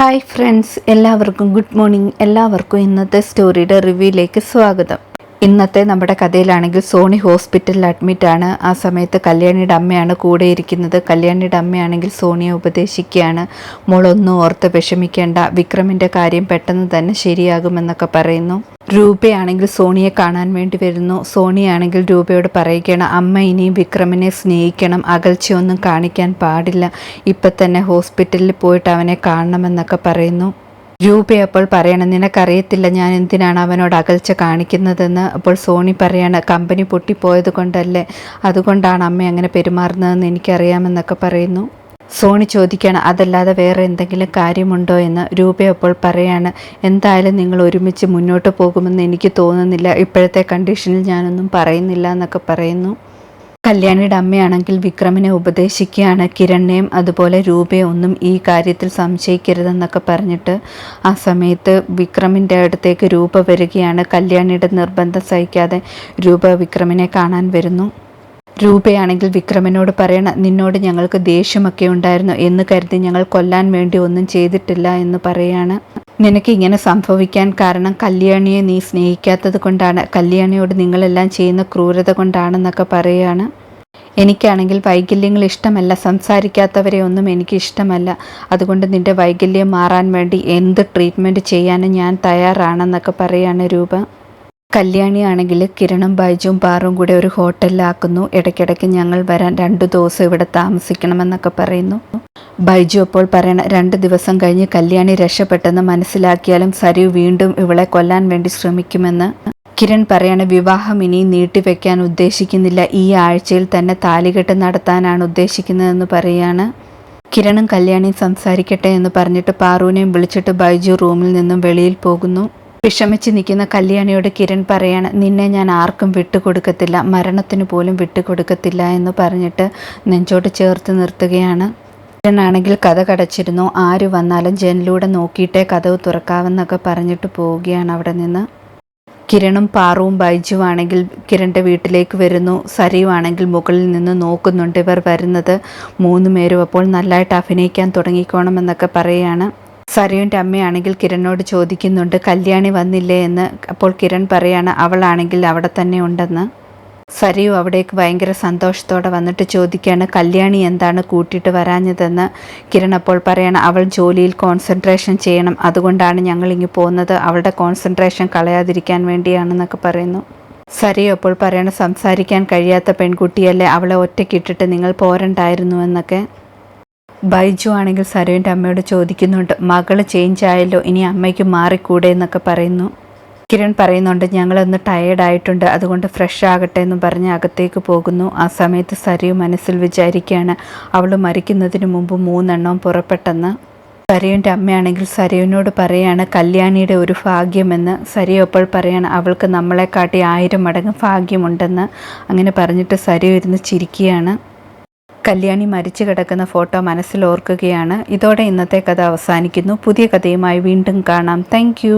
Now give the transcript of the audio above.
Hi friends എല്ലാവർക്കും good morning. എല്ലാവർക്കും ഇന്നത്തെ സ്റ്റോറിയുടെ റിവ്യൂയിലേക്ക് സ്വാഗതം. ഇന്നത്തെ നമ്മുടെ കഥയിലാണെങ്കിൽ സോണി ഹോസ്പിറ്റലിൽ അഡ്മിറ്റാണ് ആ സമയത്ത് കല്യാണിയുടെ അമ്മയാണ് കൂടെ ഇരിക്കുന്നത്. കല്യാണിയുടെ അമ്മയാണെങ്കിൽ സോണിയെ ഉപദേശിക്കുകയാണ്. മോളൊന്നും ഓർത്ത് വിഷമിക്കേണ്ട. വിക്രമിന്റെ കാര്യം പെട്ടെന്ന് തന്നെ ശരിയാകുമെന്നൊക്കെ പറയുന്നു. രൂപയാണെങ്കിൽ സോണിയെ കാണാൻ വേണ്ടി വരുന്നു. സോണിയാണെങ്കിൽ രൂപയോട് പറയുകയാണ് അമ്മ ഇനിയും വിക്രമിനെ സ്നേഹിക്കണം. അകൽച്ചയൊന്നും കാണിക്കാൻ പാടില്ല. ഇപ്പം തന്നെ ഹോസ്പിറ്റലിൽ പോയിട്ട് അവനെ കാണണമെന്നൊക്കെ പറയുന്നു. രൂപ അപ്പോൾ പറയണം നിനക്കറിയത്തില്ല ഞാൻ എന്തിനാണ് അവനോട് അകൽച്ച കാണിക്കുന്നതെന്ന്? അപ്പോൾ സോണി പറയാണ് കമ്പനി പൊട്ടിപ്പോയത് കൊണ്ടല്ലേ അതുകൊണ്ടാണ് അമ്മ അങ്ങനെ പെരുമാറുന്നതെന്ന് എനിക്കറിയാമെന്നൊക്കെ പറയുന്നു. സോണി ചോദിക്കുകയാണ് അതല്ലാതെ വേറെ എന്തെങ്കിലും കാര്യമുണ്ടോ? എന്ന് രൂപ അപ്പോൾ പറയാണ് എന്തായാലും നിങ്ങൾ ഒരുമിച്ച് മുന്നോട്ട് പോകുമെന്ന് എനിക്ക് തോന്നുന്നില്ല. ഇപ്പോഴത്തെ കണ്ടീഷനിൽ ഞാനൊന്നും പറയുന്നില്ല എന്നൊക്കെ പറയുന്നു. കല്യാണിയുടെ അമ്മയാണെങ്കിൽ വിക്രമിനെ ഉപദേശിക്കുകയാണ് കിരണിനെയും അതുപോലെ രൂപയെ ഒന്നും ഈ കാര്യത്തിൽ സംശയിക്കരുതെന്നൊക്കെ പറഞ്ഞിട്ട് ആ സമയത്ത് വിക്രമിന്റെ അടുത്തേക്ക് രൂപ വരികയാണ്. കല്യാണിയുടെ നിർബന്ധം സഹിക്കാതെ രൂപ വിക്രമിനെ കാണാൻ വരുന്നു. രൂപയാണെങ്കിൽ വിക്രമനോട് പറയണം നിന്നോട് ഞങ്ങൾക്ക് ദേഷ്യമൊക്കെ ഉണ്ടായിരുന്നു എന്ന് കരുതി ഞങ്ങൾ കൊല്ലാൻ വേണ്ടി ഒന്നും ചെയ്തിട്ടില്ല എന്ന് പറയാണ്. നിനക്ക് ഇങ്ങനെ സംഭവിക്കാൻ കാരണം കല്യാണിയെ നീ സ്നേഹിക്കാത്തത് കൊണ്ടാണ്. കല്യാണിയോട് നിങ്ങളെല്ലാം ചെയ്യുന്ന ക്രൂരത കൊണ്ടാണെന്നൊക്കെ പറയുകയാണ് എനിക്കാണെങ്കിൽ വൈകല്യങ്ങൾ ഇഷ്ടമല്ല. സംസാരിക്കാത്തവരെ ഒന്നും എനിക്ക് ഇഷ്ടമല്ല. അതുകൊണ്ട് നിന്റെ വൈകല്യം മാറാൻ വേണ്ടി എന്ത് ട്രീറ്റ്മെന്റ് ചെയ്യാനും ഞാൻ തയ്യാറാണെന്നൊക്കെ പറയാണ് രൂപ. കല്യാണിയാണെങ്കിൽ കിരണും ബൈജും പാറും കൂടെ ഒരു ഹോട്ടലിലാക്കുന്നു. ഇടയ്ക്കിടയ്ക്ക് ഞങ്ങൾ വരാൻ രണ്ടു ദിവസം ഇവിടെ താമസിക്കണമെന്നൊക്കെ പറയുന്നു. ബൈജു അപ്പോൾ പറയണ രണ്ട് ദിവസം കഴിഞ്ഞ് കല്യാണി രക്ഷപ്പെട്ടെന്ന് മനസ്സിലാക്കിയാലും സരു വീണ്ടും ഇവളെ കൊല്ലാൻ വേണ്ടി ശ്രമിക്കുമെന്ന് കിരൺ പറയണ. വിവാഹം ഇനി നീട്ടിവെക്കാൻ ഉദ്ദേശിക്കുന്നില്ല. ഈ ആഴ്ചയിൽ തന്നെ താലികെട്ട് നടത്താനാണ് ഉദ്ദേശിക്കുന്നതെന്ന് പറയാണ്. കിരണും കല്യാണിയും സംസാരിക്കട്ടെ എന്ന് പറഞ്ഞിട്ട് പാറുവിനെയും വിളിച്ചിട്ട് ബൈജു റൂമിൽ നിന്നും വെളിയിൽ പോകുന്നു. വിഷമിച്ച് നിൽക്കുന്ന കല്യാണിയോട് കിരൺ പറയാണ് നിന്നെ ഞാൻ ആർക്കും വിട്ടുകൊടുക്കത്തില്ല മരണത്തിന് പോലും വിട്ടുകൊടുക്കത്തില്ല എന്ന് പറഞ്ഞിട്ട് നെഞ്ചോട്ട് ചേർത്ത് നിർത്തുകയാണ്. കിരണാണെങ്കിൽ കഥ കടച്ചിരുന്നു ആര് വന്നാലും ജനലിലൂടെ നോക്കിയിട്ടേ കഥവ് തുറക്കാവെന്നൊക്കെ പറഞ്ഞിട്ട് പോവുകയാണ് അവിടെ നിന്ന്. കിരണും പാറുവും ബൈജുവാണെങ്കിൽ കിരണിന്റെ വീട്ടിലേക്ക് വരുന്നു സരിയുവാണെങ്കിൽ മുകളിൽ നിന്ന് നോക്കുന്നുണ്ട് ഇവർ വരുന്നത്. മൂന്ന് പേരും അപ്പോൾ നല്ലതായിട്ട് അഭിനയിക്കാൻ തുടങ്ങിക്കോണമെന്നൊക്കെ പറയുകയാണ് സരയുന്റെ അമ്മയാണെങ്കിൽ കിരണിനോട് ചോദിക്കുന്നുണ്ട് കല്യാണി വന്നില്ലേ? എന്ന് അപ്പോൾ കിരൺ പറയാണ് അവളാണെങ്കിൽ അവിടെ തന്നെ ഉണ്ടെന്ന്. സരയു അവിടേക്ക് ഭയങ്കര സന്തോഷത്തോടെ വന്നിട്ട് ചോദിക്കുകയാണ് കല്യാണി എന്താണ് കൂട്ടിയിട്ട് വരാഞ്ഞതെന്ന്? കിരൺ അപ്പോൾ പറയണം അവൾ ജോലിയിൽ കോൺസെൻട്രേഷൻ ചെയ്യണം അതുകൊണ്ടാണ് ഞങ്ങൾ ഇങ്ങ് പോകുന്നത്. അവളുടെ കോൺസെൻട്രേഷൻ കളയാതിരിക്കാൻ വേണ്ടിയാണെന്നൊക്കെ പറയുന്നു. സരയു അപ്പോൾ പറയണം സംസാരിക്കാൻ കഴിയാത്ത പെൺകുട്ടിയല്ലേ അവളെ ഒറ്റയ്ക്കിട്ടിട്ട് നിങ്ങൾ പോരണ്ടായിരുന്നു എന്നൊക്കെ. ബൈജു ആണെങ്കിൽ സരുവിന്റെ അമ്മയോട് ചോദിക്കുന്നുണ്ട് മകൾ ചേഞ്ച് ആയല്ലോ ഇനി അമ്മയ്ക്ക് മാറിക്കൂടെ എന്നൊക്കെ പറയുന്നു. കിരൺ പറയുന്നുണ്ട് ഞങ്ങളൊന്ന് ടയേർഡായിട്ടുണ്ട് അതുകൊണ്ട് ഫ്രഷ് ആകട്ടെ എന്ന് പറഞ്ഞ് അകത്തേക്ക് പോകുന്നു. ആ സമയത്ത് സരു മനസ്സിൽ വിചാരിക്കുകയാണ് അവൾ മരിക്കുന്നതിന് മുമ്പ് മൂന്നെണ്ണം പുറപ്പെട്ടെന്ന്. സരയുന്റെ അമ്മയാണെങ്കിൽ സരയുവിനോട് പറയാണ് കല്യാണിയുടെ ഒരു ഭാഗ്യമെന്ന്. സരയു അപ്പോൾ പറയാണ് അവൾക്ക് നമ്മളെക്കാട്ടി ആയിരം മടങ്ങ് ഭാഗ്യമുണ്ടെന്ന്. അങ്ങനെ പറഞ്ഞിട്ട് സരയു ഇരുന്ന് ചിരിക്കുകയാണ്. കല്യാണി മരിച്ചു കിടക്കുന്ന ഫോട്ടോ മനസ്സിൽ ഓർക്കുകയാണ് ഇതോടെ ഇന്നത്തെ കഥ അവസാനിക്കുന്നു. പുതിയ കഥയുമായി വീണ്ടും കാണാം. താങ്ക്